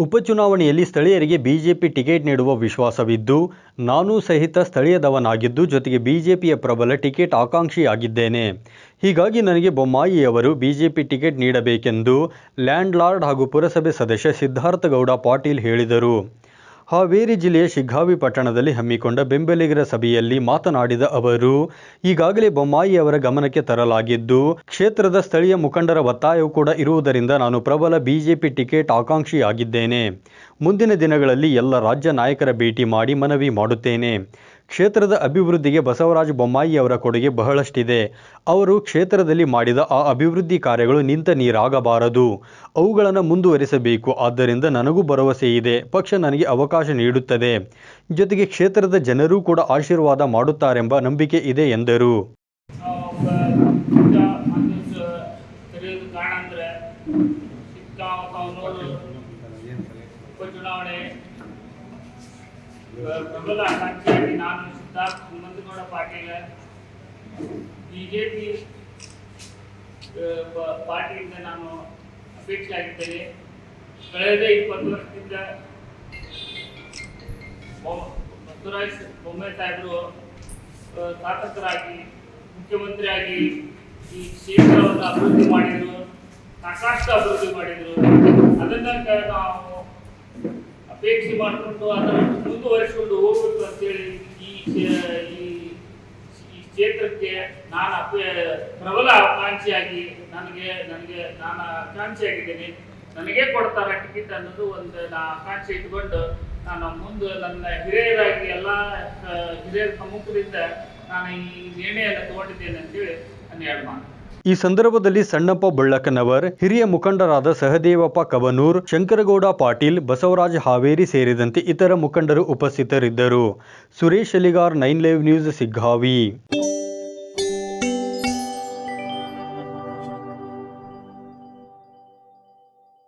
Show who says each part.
Speaker 1: ಉಪಚುನಾವಣೆಯಲ್ಲಿ ಸ್ಥಳೀಯರಿಗೆ BJP ticket ನೀಡುವ ವಿಶ್ವಾಸವಿದ್ದು, ನಾನೂ ಸಹಿತ ಸ್ಥಳೀಯದವನಾಗಿದ್ದು ಜೊತೆಗೆ ಬಿಜೆಪಿಯ ಪ್ರಬಲ ಟಿಕೆಟ್ ಆಕಾಂಕ್ಷಿಯಾಗಿದ್ದೇನೆ. ಹೀಗಾಗಿ ನನಗೆ ಬೊಮ್ಮಾಯಿಯವರು ಬಿಜೆಪಿ ಟಿಕೆಟ್ ನೀಡಬೇಕೆಂದು ಲ್ಯಾಂಡ್ಲಾರ್ಡ್ ಹಾಗೂ ಪುರಸಭೆ ಸದಸ್ಯ ಸಿದ್ಧಾರ್ಥಗೌಡ ಪಾಟೀಲ್ ಹೇಳಿದರು. ಹಾವೇರಿ ಜಿಲ್ಲೆಯ ಶಿಗ್ಗಾವಿ ಪಟ್ಟಣದಲ್ಲಿ ಹಮ್ಮಿಕೊಂಡ ಬೆಂಬಲಿಗರ ಸಭೆಯಲ್ಲಿ ಮಾತನಾಡಿದ ಅವರು, ಈಗಾಗಲೇ ಬೊಮ್ಮಾಯಿ ಅವರ ಗಮನಕ್ಕೆ ತರಲಾಗಿದ್ದು, ಕ್ಷೇತ್ರದ ಸ್ಥಳೀಯ ಮುಖಂಡರ ಒತ್ತಾಯವು ಕೂಡ ಇರುವುದರಿಂದ ನಾನು ಪ್ರಬಲ ಬಿಜೆಪಿ ಟಿಕೆಟ್ ಆಕಾಂಕ್ಷಿಯಾಗಿದ್ದೇನೆ. ಮುಂದಿನ ದಿನಗಳಲ್ಲಿ ಎಲ್ಲ ರಾಜ್ಯ ನಾಯಕರ ಭೇಟಿ ಮಾಡಿ ಮನವಿ ಮಾಡುತ್ತೇನೆ. ಕ್ಷೇತ್ರದ ಅಭಿವೃದ್ಧಿಗೆ ಬಸವರಾಜ ಬೊಮ್ಮಾಯಿ ಅವರ ಕೊಡುಗೆ ಬಹಳಷ್ಟಿದೆ. ಅವರು ಕ್ಷೇತ್ರದಲ್ಲಿ ಮಾಡಿದ ಆ ಅಭಿವೃದ್ಧಿ ಕಾರ್ಯಗಳು ನಿಂತ ನೀರಾಗಬಾರದು. ಅವುಗಳನ್ನು ಮುಂದುವರಿಸಬೇಕು. ಆದ್ದರಿಂದ ನನಗೂ ಭರವಸೆ ಇದೆ. ಪಕ್ಷ ನನಗೆ ಅವಕಾಶ ನೀಡುತ್ತದೆ. ಜೊತೆಗೆ ಕ್ಷೇತ್ರದ ಜನರೂ ಕೂಡ ಆಶೀರ್ವಾದ ಮಾಡುತ್ತಾರೆಂಬ ನಂಬಿಕೆ ಇದೆ ಎಂದರು.
Speaker 2: ಪ್ರಬಲ ಅಧ್ಯಕ್ಷರಾಗಿ ನಾನು ಸಿದ್ಧಾರ್ಥ ಹನುಮಂತಗೌಡ ಪಾಟೀಲ, ಬಿಜೆಪಿ ಪಾರ್ಟಿಯಿಂದ ನಾನು ಅಪೇಕ್ಷೆ ಆಗಿದ್ದೇನೆ ಕಳೆದ ಇಪ್ಪತ್ತು ವರ್ಷದಿಂದ ಬಸವರಾಜ ಬೊಮ್ಮಾಯಿ ಸಾಹೇಬರು ಶಾಸಕರಾಗಿ ಮುಖ್ಯಮಂತ್ರಿಯಾಗಿ ಈ ಕ್ಷೇತ್ರವನ್ನು ಅಭಿವೃದ್ಧಿ ಮಾಡಿದರು, ಸಾಕಷ್ಟು ಅಭಿವೃದ್ಧಿ ಮಾಡಿದರು. ಅದನ್ನ ನಾವು ಅಪೇಕ್ಷೆ ಮಾಡಿಕೊಂಡು ಅದನ್ನು ಮುಂದುವರಿಸಿಕೊಂಡು ಹೋಗ್ಬೇಕು ಅಂತೇಳಿ ಈ ಈ ಕ್ಷೇತ್ರಕ್ಕೆ ನಾನು ಅಪೇ ಪ್ರಬಲ ಆಕಾಂಕ್ಷಿಯಾಗಿ ನನಗೆ ನನಗೆ ನಾನು ಆಕಾಂಕ್ಷಿಯಾಗಿದ್ದೇನೆ. ನನಗೆ ಕೊಡ್ತಾರೆ ಟಿಕೆಟ್ ಅನ್ನೋದು ಒಂದು ನಾ ಆಕಾಂಕ್ಷೆ ಇಟ್ಕೊಂಡು ನಾನು ಮುಂದೆ ನನ್ನ ಹಿರಿಯರಾಗಿ ಎಲ್ಲ ಹಿರಿಯರ ಸಮ್ಮುಖದಿಂದ ನಾನು ಈ ನಿರ್ಣಯವನ್ನು ತಗೊಂಡಿದ್ದೇನೆ ಅಂತೇಳಿ ನಾನು ಹೇಳಿ ಮಾತು
Speaker 1: ಈ ಸಂದರ್ಭದಲ್ಲಿ ಸಣ್ಣಪ್ಪ ಬಳ್ಳಕನವರ್ ಹಿರಿಯ ಮುಖಂಡರಾದ ಸಹದೇವಪ್ಪ ಕವನೂರ್, ಶಂಕರಗೌಡ ಪಾಟೀಲ್, ಬಸವರಾಜ ಹಾವೇರಿ ಸೇರಿದಂತೆ ಇತರ ಮುಖಂಡರು ಉಪಸ್ಥಿತರಿದ್ದರು. Suresh Aligar, nine live news, Siggavi.